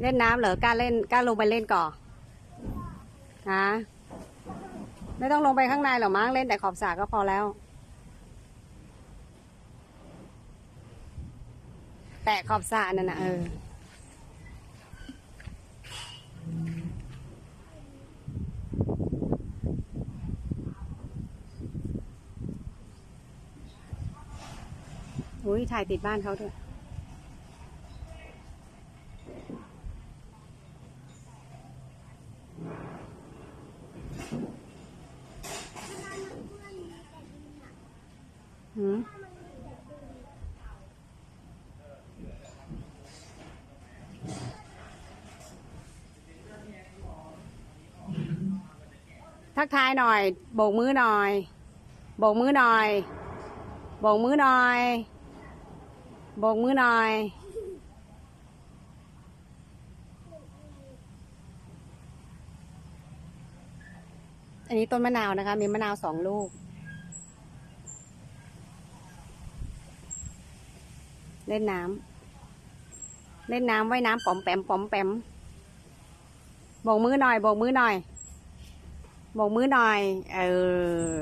เล่นน้ำเหรอกล้าเล่นกล้าลงไปเล่นก่อนฮะไม่ต้องลงไปข้างในหรอกมั้งเล่นแต่ขอบสระก็พอแล้ว แต่ขอบสระนั่นนะเอออุ้ยถ่ายติดบ้านเขาด้วย หืมทักทายหน่อย โบกมือหน่อย โบกมือหน่อย โบกมือหน่อย โบกมือหน่อย อันนี้ต้นมะนาวนะคะ มีมะนาวสองลูก เล่นน้ำเล่นน้ำว่ายน้ำป๋อมแปมป๋อมแปมโบกมือหน่อยโบกมือหน่อยโบกมือหน่อย เออ